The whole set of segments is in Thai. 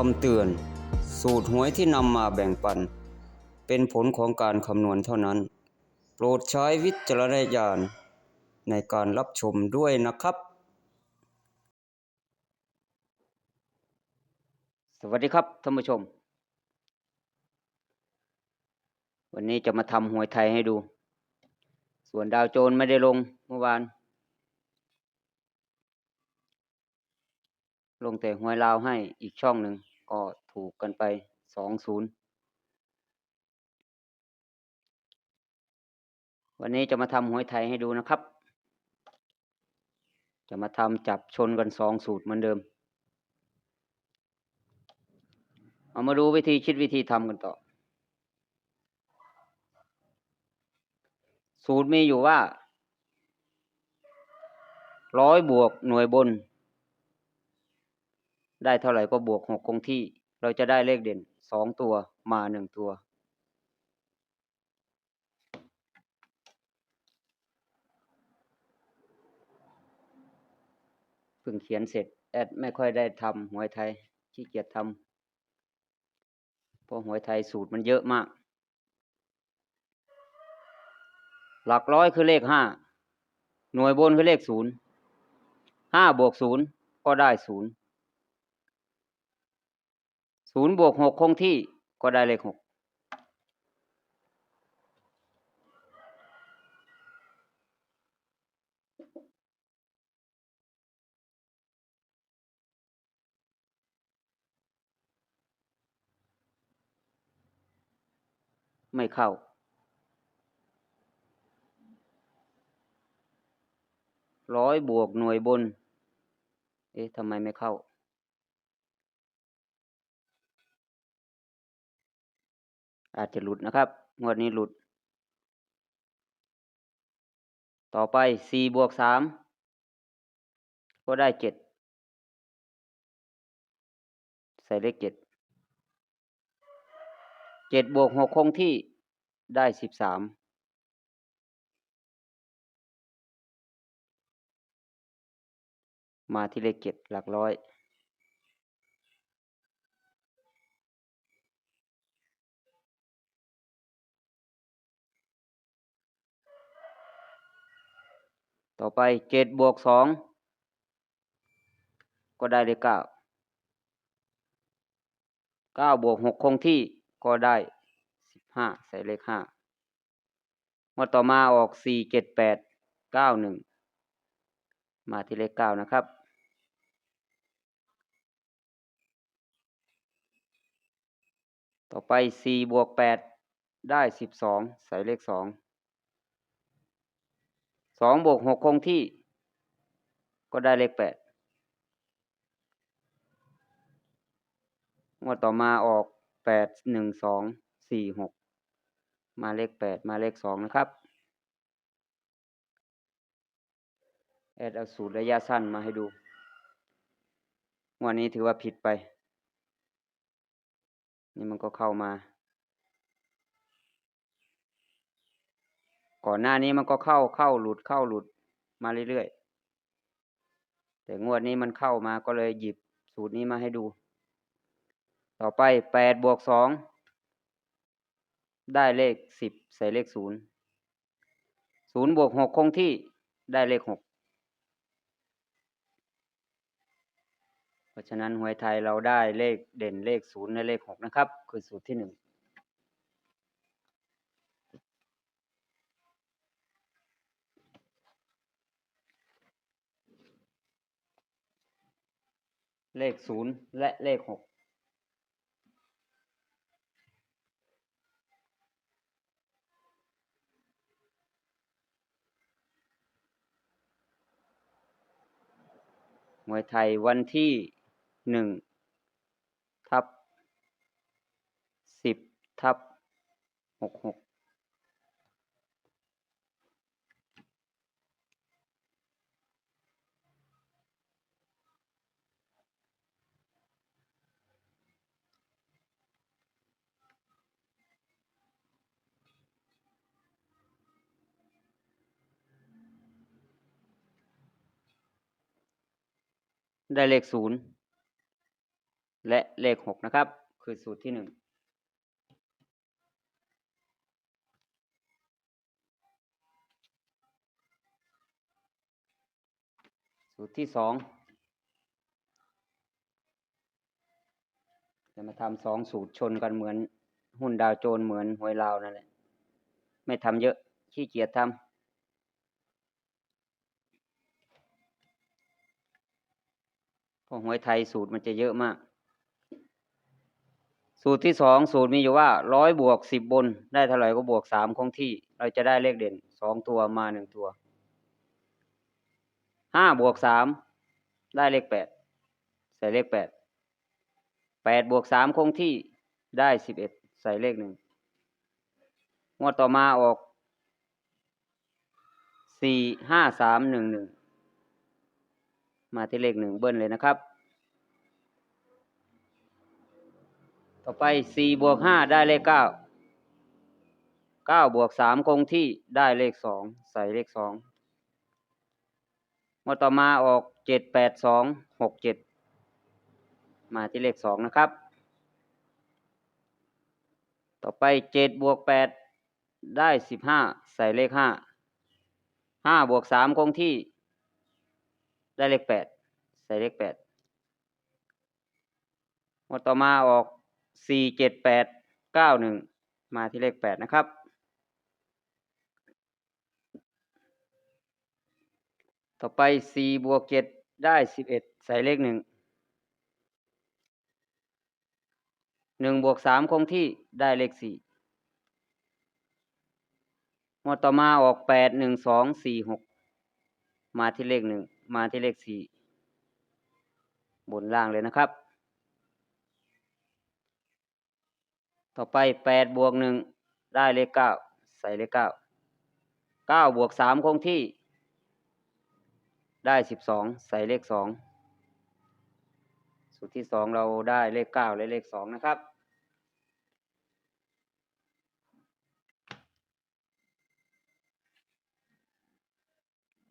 คำเตือน สูตรหวยที่นำมาแบ่งปัน เป็นผลของการคำนวณเท่านั้น โปรดใช้วิจารณญาณในการรับชมด้วยนะครับ สวัสดีครับท่านผู้ชม วันนี้จะมาทำหวยไทยให้ดู ส่วนดาวโจนไม่ได้ลงเมื่อวานลงแต่หวยลาวให้อีกช่องหนึ่ง ก็ถูกกันไปสองศูนย์วันนี้จะมาทำหวยไทยให้ดูนะครับ จะมาทำจับชนกันสองสูตรเหมือนเดิม เอามาดูวิธีคิดวิธีทำกันต่อ สูตรมีอยู่ว่าร้อยบวกหน่วยบน ได้เท่าไหร่ก็บวกหกคงที่ เราจะได้เลขเด่นสองตัวมาหนึ่งตัว เพิ่งเขียนเสร็จ แอดไม่ค่อยได้ทำหวยไทยขี้เกียจทำเพราะหวยไทยสูตรมันเยอะมาก หลักร้อยคือเลขห้าหน่วยบนคือเลขศูนย์ห้าบวกศูนย์ก็ได้ศูนย์ ศูนย์บวกหกคงที่ก็ได้เลขหกไม่เข้า ร้อยบวกหน่วยบน เอ๊ะทำไมไม่เข้า อาจจะหลุดนะครับงวดนี้หลุด ต่อไปสี่บวกสามก็ได้เจ็ดใส่เลขเจ็ดเจ็ดบวกหกคงที่ได้สิบสามมาที่เลขเจ็ดหลักร้อย ต่อไปเจ็ดบวกสองก็ได้เลขเก้าเก้าบวกหกคงที่ก็ได้สิบห้าใส่เลขห้ามาต่อมาออกสี่เจ็ดแปดเก้าหนึ่งมาที่เลขเก้านะครับ ต่อไปสี่บวกแปดได้สิบสองใส่เลขสอง สองบวกหกคงที่ ก็ได้เลขแปดงวดต่อมาออกแปดหนึ่งสองสี่หกมาเลขแปดมาเลขสองนะครับแอดเอาสูตรระยะสั้นมาให้ดู วันนี้ถือว่าผิดไป นี่มันก็เข้ามา ก่อนหน้านี้มันก็เข้าเข้าหลุดเข้าหลุดมาเรื่อยๆ แต่งวดนี้มันเข้ามาก็เลยหยิบสูตรนี้มาให้ดู ต่อไปแปดบวกสองได้เลขสิบใส่เลขศูนย์ศูนย์บวกหกคงที่ได้เลขหกเพราะฉะนั้นหวยไทยเราได้เลขเด่นเลขศูนย์และเลขหกนะครับ คือสูตรที่หนึ่ง เลขศูนย์และเลขหกมวยไทยวันที่หนึ่งทับสิบทับหกหก ได้เลขศูนย์และเลขหกนะครับ คือสูตรที่หนึ่งสูตรที่สองจะมาทำสองสูตรชนกันเหมือน หุ้นดาวโจนเหมือนหวยลาวนั่นแหละไม่ทำเยอะขี้เกียจทำ เพราะหวยไทยสูตรมันจะเยอะมาก สูตรที่สองสูตรมีอยู่ว่าร้อยบวกสิบบน ได้เท่าไหร่ก็บวกสามคงที่ เราจะได้เลขเด่นสองตัวมาหนึ่งตัวห้าบวกสามได้เลขแปดใส่เลขแปดแปดบวกสามคงที่ได้สิบเอ็ดใส่เลขหนึ่งงวดต่อมาออกสี่ห้าสามหนึ่งหนึ่ง มาที่เลขหนึ่งเบิ้ลเลยนะครับ ต่อไปสี่บวกห้าได้เลขเก้าเก้าบวกสามคงที่ได้เลขสองใส่เลขสองงวดต่อมาออกเจ็ดแปดสองหกเจ็ดมาที่เลขสองนะครับ ต่อไปเจ็ดบวกแปดได้สิบห้าใส่เลขห้าห้าบวกสามคงที่ ได้เลขแปดใส่เลขแปดงวดต่อมาออกสี่เจ็ดแปดเก้าหนึ่งมาที่เลขแปดนะครับ ต่อไปสี่บวกเจ็ดได้สิบเอ็ดใส่เลขหนึ่งหนึ่งบวกสามคงที่ได้เลขสี่งวดต่อมาออกแปดหนึ่งสองสี่หกมาที่เลขหนึ่ง มาที่เลขสี่บนล่างเลยนะครับ ต่อไปแปดบวกหนึ่งได้เลขเก้าใส่เลขเก้าเก้าบวกสามคงที่ ได้สิบสองใส่เลขสองสูตรที่สองเราได้เลขเก้าและเลขสองนะครับ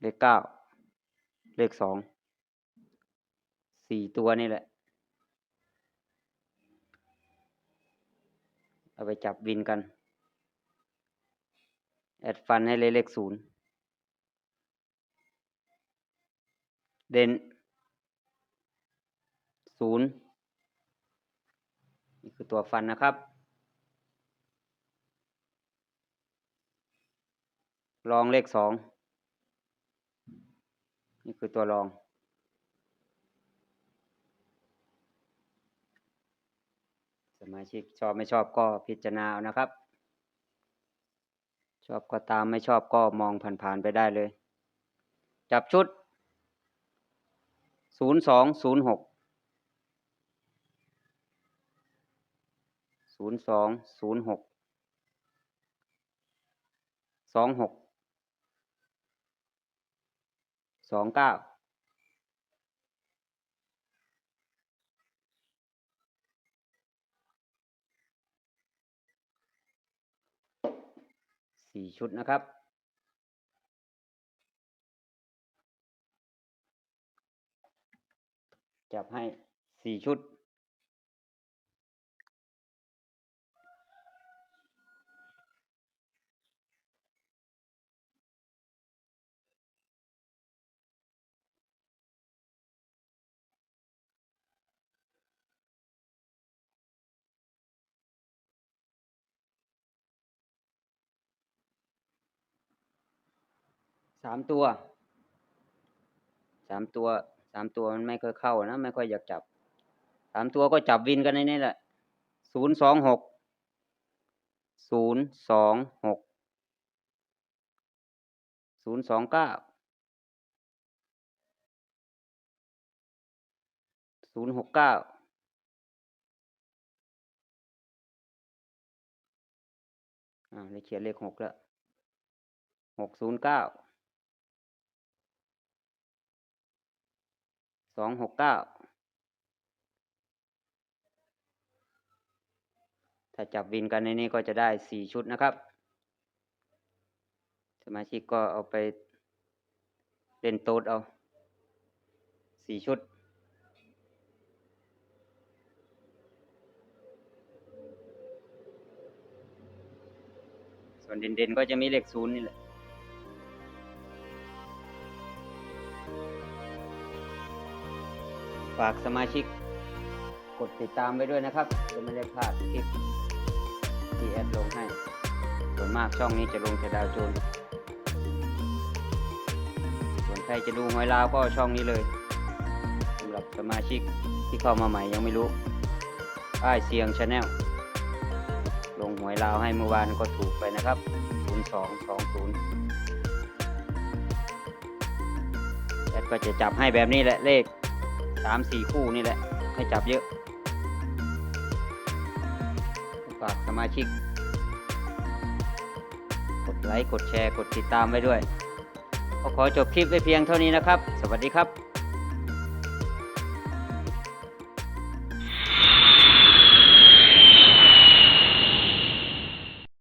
เลขเก้า เลขสอง สี่ตัวนี่แหละ เอาไปจับวินกัน แอดฟันให้เลยเลขศูนย์ เด่นศูนย์นี่คือตัวฟันนะครับ ลองเลขสอง นี่คือตัวรอง สมาชิกชอบไม่ชอบก็พิจารณาเอานะครับ ชอบก็ตามไม่ชอบก็มองผ่านๆไปได้เลย จับชุด 0 2 0 6 0 2 0 6 2 6 สองเก้าสี่ชุดนะครับ จับให้สี่ชุด สามตัว สามตัว สามตัวมันไม่ค่อยเข้านะ ไม่ค่อยอยากจับ สามตัวก็จับวินกันในนี้แหละ ศูนย์สองหก ศูนย์สองหก ศูนย์สองเก้า ศูนย์หกเก้าอ่าเลยเขียนเลขหกแล้วหกศูนย์เก้า สองหกเก้าถ้าจับวินกันในนี้ก็จะได้สี่ชุดนะครับ สมาชิกก็เอาไปเล่นโต๊ดเอาสี่ชุดส่วนเด่นๆก็จะมีเลขศูนย์นี่แหละ ฝากสมาชิก กดติดตามไว้ด้วยนะครับจะไม่ได้พลาดคลิปที่แอดลงให้ ส่วนมากช่องนี้จะลงแต่ดาวโจนส่วนใครจะดูหวยลาวก็ช่องนี้เลยสำหรับสมาชิกที่เข้ามาใหม่ยังไม่รู้ป้ายเสียงชาแนลลงหวยลาวให้เมื่อวานก็ถูกไปนะครับ 0220แอดก็จะจับให้แบบนี้แหละเลขามสี่คู่นี่แหละให้จับเยอะ ฝากสมาชิก กดไลค์ กดแชร์ กดติดตามไว้ด้วยก็ขอจบคลิปไว้เพียงเท่านี้นะครับ สวัสดีครับ